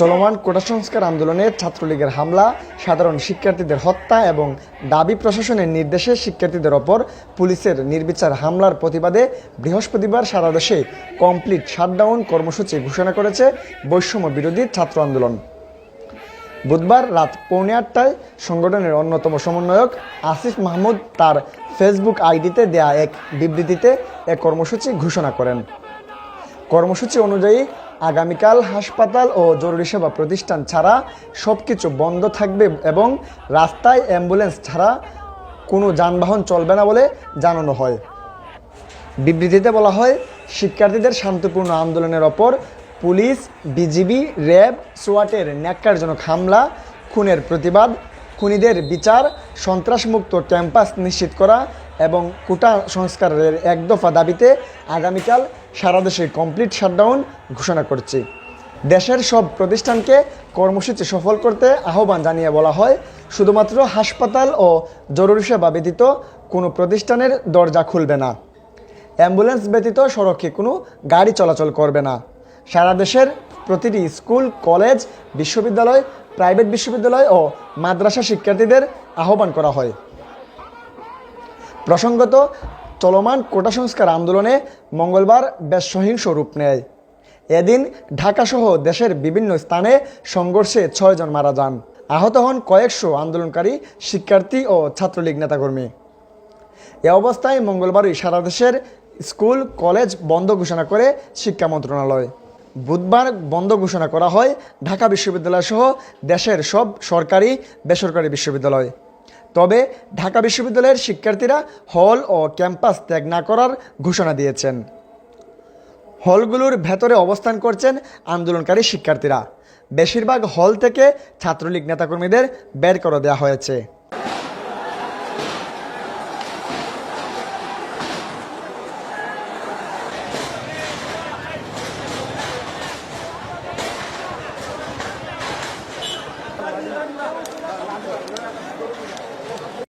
চলমান কোটা সংস্কার আন্দোলনে ছাত্রলীগের হামলা, সাধারণ শিক্ষার্থীদের হত্যা এবং দাবি প্রশাসনের নির্দেশে শিক্ষার্থীদের ওপর পুলিশের নির্বিচার হামলার প্রতিবাদে বৃহস্পতিবার সারা দেশে কমপ্লিট শাটডাউন কর্মসূচি ঘোষণা করেছে বৈষম্য বিরোধী ছাত্র আন্দোলন। বুধবার রাত পৌনে আটটায় সংগঠনের অন্যতম সমন্বয়ক আসিফ মাহমুদ তার ফেসবুক আইডিতে দেয়া এক বিবৃতিতে এ কর্মসূচি ঘোষণা করেন। কর্মসূচি অনুযায়ী আগামীকাল হাসপাতাল ও জরুরি সেবা প্রতিষ্ঠান ছাড়া সব কিছু বন্ধ থাকবে এবং রাস্তায় অ্যাম্বুলেন্স ছাড়া কোনো যানবাহন চলবে না বলে জানানো হয়। বিবৃতিতে বলা হয়, শিক্ষার্থীদের শান্তিপূর্ণ আন্দোলনের ওপর পুলিশ, বিজিবি, র্যাব, সোয়াটের ন্যাক্কারজনক হামলা, খুনের প্রতিবাদ, খুনিদের বিচার, সন্ত্রাসমুক্ত ক্যাম্পাস নিশ্চিত করা এবং কোটা সংস্কারের এক দফা দাবিতে আগামীকাল সারা দেশে কমপ্লিট শাটডাউন ঘোষণা করছি। দেশের সব প্রতিষ্ঠানকে কর্মসূচি সফল করতে আহ্বান জানিয়ে বলা হয়, শুধুমাত্র হাসপাতাল ও জরুরি সেবা ব্যতীত কোনো প্রতিষ্ঠানের দরজা খুলবে না। অ্যাম্বুলেন্স ব্যতীত সড়কে কোনো গাড়ি চলাচল করবে না। সারা দেশের প্রতিটি স্কুল, কলেজ, বিশ্ববিদ্যালয়, প্রাইভেট বিশ্ববিদ্যালয় ও মাদ্রাসা শিক্ষার্থীদের আহ্বান করা হয়। প্রসঙ্গত, চলমান কোটা সংস্কার আন্দোলনে মঙ্গলবার বেশ সহিংস রূপ নেয়। এদিন ঢাকাসহ দেশের বিভিন্ন স্থানে সংঘর্ষে ছয়জন মারা যান। আহত হন কয়েকশো আন্দোলনকারী শিক্ষার্থী ও ছাত্রলীগ নেতাকর্মী। এ অবস্থায় মঙ্গলবারই সারা দেশের স্কুল, কলেজ বন্ধ ঘোষণা করে শিক্ষা মন্ত্রণালয়। বুধবার বন্ধ ঘোষণা করা হয় ঢাকা বিশ্ববিদ্যালয় সহ দেশের সব সরকারি, বেসরকারি বিশ্ববিদ্যালয়। তবে ঢাকা বিশ্ববিদ্যালয়ের শিক্ষার্থীরা হল ও ক্যাম্পাস ত্যাগ না করার ঘোষণা দিয়েছেন। হলগুলোর ভেতরে অবস্থান করছেন আন্দোলনকারী শিক্ষার্থীরা। বেশিরভাগ হল থেকে ছাত্রলীগ নেতাকর্মীদের বের করে দেওয়া হয়েছে।